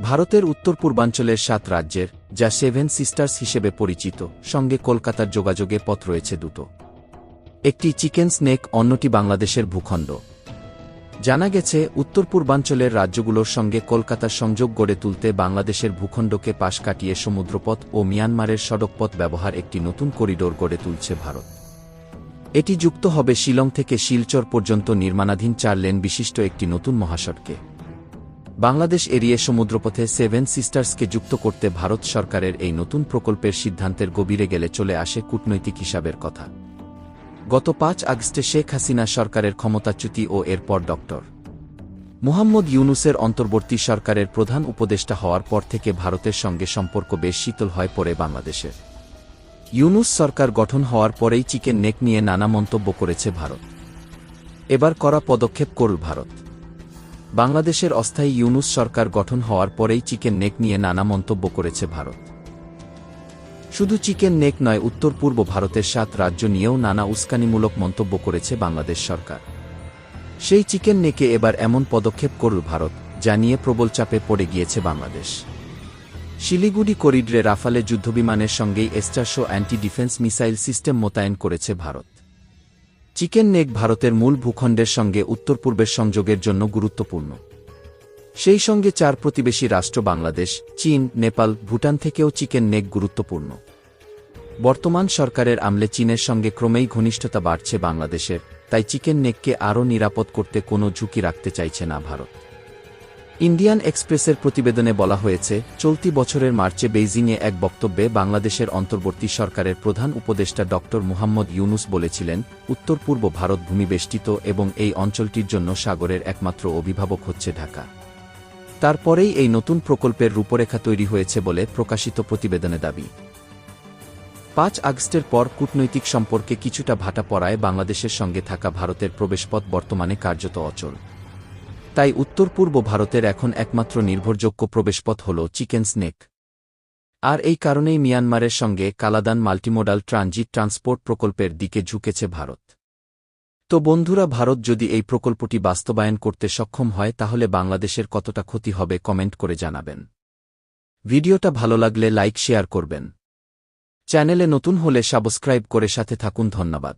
ভারতের উত্তর পূর্বাঞ্চলের সাত রাজ্যের, যা সেভেন সিস্টার্স হিসেবে পরিচিত, সঙ্গে কলকাতার যোগাযোগে পথ রয়েছে দুটো। একটি চিকেন স্নেক, অন্যটি বাংলাদেশের ভূখণ্ড। জানা গেছে উত্তর পূর্বাঞ্চলের রাজ্যগুলোর সঙ্গে কলকাতার সংযোগ গড়ে তুলতে বাংলাদেশের ভূখণ্ডকে পাশ কাটিয়ে সমুদ্রপথ ও মিয়ানমারের সড়কপথ ব্যবহার একটি নতুন করিডোর গড়ে তুলছে ভারত। এটি যুক্ত হবে শিলং থেকে শিলচর পর্যন্ত নির্মাণাধীন চার লেন বিশিষ্ট একটি নতুন মহাসড়কে। বাংলাদেশ এরিয়ে সমুদ্রপথে সেভেন সিস্টার্সকে যুক্ত করতে ভারত সরকারের এই নতুন প্রকল্পের সিদ্ধান্তের গভীরে গেলে চলে আসে কূটনৈতিক হিসাবের কথা। গত পাঁচ আগস্টে শেখ হাসিনা সরকারের ক্ষমতাচ্যুতি ও এরপর ডক্টর। মুহাম্মদ ইউনুসের অন্তর্বর্তী সরকারের প্রধান উপদেষ্টা হওয়ার পর থেকে ভারতের সঙ্গে সম্পর্ক বেশ শীতল হয় পড়ে বাংলাদেশের ইউনুস সরকার গঠন হওয়ার পরেই চিকেন নেক নিয়ে নানা মন্তব্য করেছে ভারত। এবার করা পদক্ষেপ করল ভারত। বাংলাদেশের অস্থায়ী ইউনুস সরকার গঠন হওয়ার পরেই চিকেন নেক নিয়ে নানা মন্তব্য করেছে ভারত। শুধু চিকেন নেক নয়, উত্তর পূর্ব ভারতের সাত রাজ্য নিয়েও নানা উস্কানিমূলক মন্তব্য করেছে বাংলাদেশ সরকার। সেই চিকেন নেকে এবার এমন পদক্ষেপ করল ভারত, যা নিয়ে প্রবল চাপে পড়ে গিয়েছে বাংলাদেশ। শিলিগুড়ি করিডরে রাফালে যুদ্ধবিমানের সঙ্গেই এস্টারশো অ্যান্টি ডিফেন্স মিসাইল সিস্টেম মোতায়েন করেছে ভারত। চিকেন নেক ভারতের মূল ভূখণ্ডের সঙ্গে উত্তর পূর্বের সংযোগের জন্য গুরুত্বপূর্ণ। সেই সঙ্গে চার প্রতিবেশী রাষ্ট্র বাংলাদেশ, চীন, নেপাল, ভুটান থেকেও চিকেন নেক গুরুত্বপূর্ণ। বর্তমান সরকারের আমলে চীনের সঙ্গে ক্রমেই ঘনিষ্ঠতা বাড়ছে বাংলাদেশের, তাই চিকেন নেককে আরও নিরাপদ করতে কোনো ঝুঁকি রাখতে চাইছে না ভারত। ইন্ডিয়ান এক্সপ্রেসের প্রতিবেদনে বলা হয়েছে, চলতি বছরের মার্চে বেইজিংয়ে এক বক্তব্যে বাংলাদেশের অন্তর্বর্তী সরকারের প্রধান উপদেষ্টা ড. মুহাম্মদ ইউনুস বলেছিলেন উত্তর পূর্ব ভারত ভূমিবেষ্টিত এবং এই অঞ্চলটির জন্য সাগরের একমাত্র অভিভাবক হচ্ছে ঢাকা। তারপরেই এই নতুন প্রকল্পের রূপরেখা তৈরি হয়েছে বলে প্রকাশিত প্রতিবেদনে দাবি। পাঁচ আগস্টের পর কূটনৈতিক সম্পর্কে কিছুটা ভাটা পড়ায় বাংলাদেশের সঙ্গে থাকা ভারতের প্রবেশপথ বর্তমানে কার্যত অচল। তাই উত্তর পূর্ব ভারতের এখন একমাত্র নির্ভরযোগ্য প্রবেশপথ হল চিকেন স্নেক। আর এই কারণেই মিয়ানমারের সঙ্গে কালাদান মাল্টিমোডাল ট্রানজিট ট্রান্সপোর্ট প্রকল্পের দিকে ঝুঁকেছে ভারত। তো বন্ধুরা, ভারত যদি এই প্রকল্পটি বাস্তবায়ন করতে সক্ষম হয়, তাহলে বাংলাদেশের কতটা ক্ষতি হবে কমেন্ট করে জানাবেন। ভিডিওটা ভালো লাগলে লাইক, শেয়ার করবেন। চ্যানেলে নতুন হলে সাবস্ক্রাইব করে সাথে থাকুন, ধন্যবাদ।